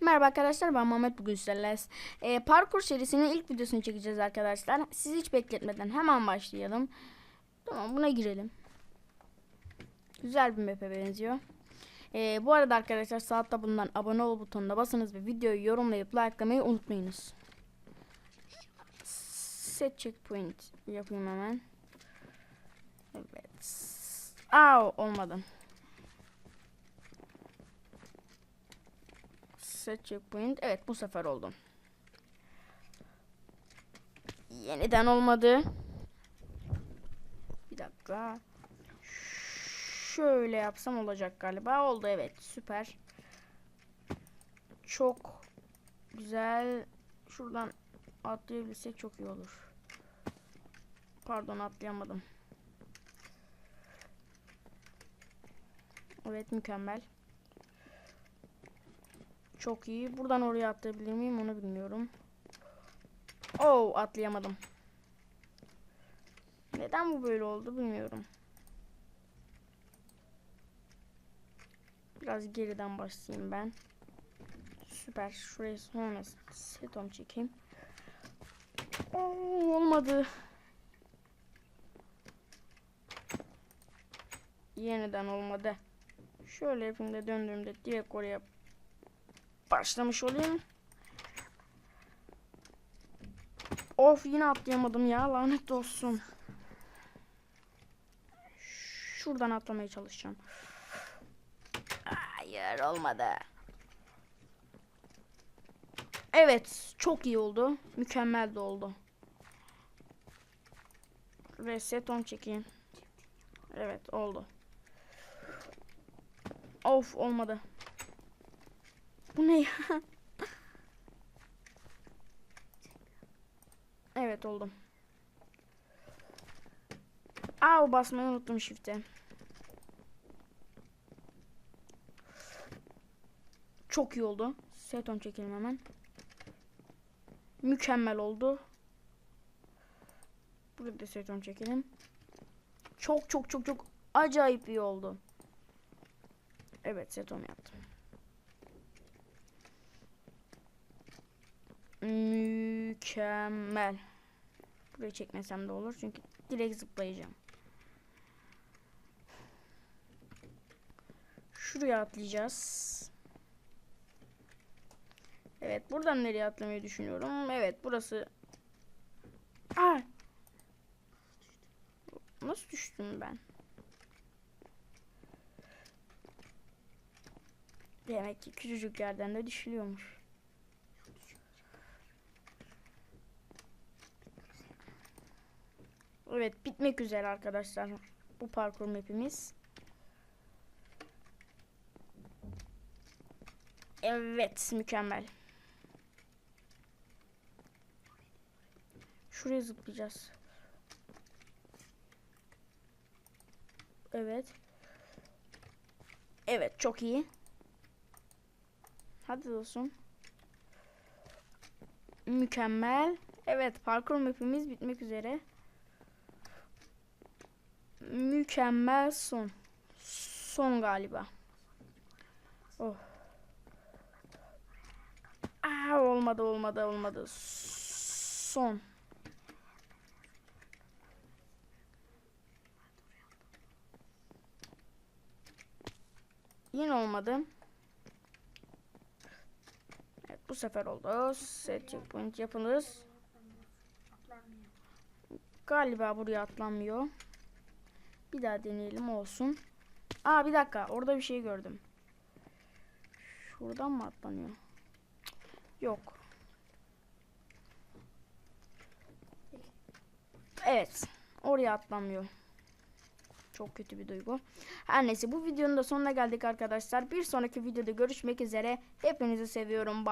Merhaba arkadaşlar ben Mehmet bugün sizlerle e, parkur serisinin ilk videosunu çekeceğiz arkadaşlar. Sizi hiç bekletmeden hemen başlayalım. Tamam buna girelim. Güzel bir map'e benziyor. E, bu arada arkadaşlar saatte bulunan abone ol butonuna basınız ve videoyu yorumlayıp likelamayı unutmayınız. Set checkpoint yapayım hemen. Evet. Aa olmadı. Set checkpoint. Evet bu sefer oldu. Yeniden olmadı. Bir dakika. Şöyle yapsam olacak galiba. Oldu evet. Süper. Çok güzel. Şuradan atlayabilsek çok iyi olur. Pardon atlayamadım. Evet mükemmel. Çok iyi. Buradan oraya atlayabilir miyim onu bilmiyorum. Oo atlayamadım. Neden bu böyle oldu bilmiyorum. Biraz geriden başlayayım ben. Süper. Şuraya sonra setom çekeyim. Oo, olmadı. Yeniden olmadı. Şöyle yapayım da döndüğümde direkt oraya başlamış olayım. Of yine atlayamadım ya lanet olsun. Şuradan atlamaya çalışacağım. Hayır olmadı. Evet çok iyi oldu. Mükemmel de oldu. Reset on çekeyim. Evet oldu. Of olmadı. Bu ne ya? evet oldum. Aa basmayı unuttum shift'e. Çok iyi oldu. Seton çekelim hemen. Mükemmel oldu. Burada da seton çekelim. Çok çok çok çok acayip iyi oldu. Evet seton yaptım. Mükemmel. Buraya çekmesem de olur çünkü direkt zıplayacağım. Şuraya atlayacağız. Evet buradan nereye atlamayı düşünüyorum. Evet burası. Aa! Nasıl düştüm ben? Demek ki küçücük yerden de düşülüyormuş. Evet bitmek üzere arkadaşlar. Bu parkur mapimiz. Evet mükemmel. Şuraya zıplayacağız. Evet. Evet çok iyi. Hadi dostum. Mükemmel. Evet parkur mapimiz bitmek üzere. Mükemmel son. Son galiba. Oh. Aa, olmadı olmadı olmadı. Son. Yine olmadı. Bu sefer oldu. Set checkpoint yapınız. Galiba buraya atlanmıyor. Bir daha deneyelim olsun. Aa bir dakika orada bir şey gördüm. Şuradan mı atlanıyor? Yok. Evet. Oraya atlamıyor. Çok kötü bir duygu. Her neyse bu videonun da sonuna geldik arkadaşlar. Bir sonraki videoda görüşmek üzere. Hepinizi seviyorum. Bye.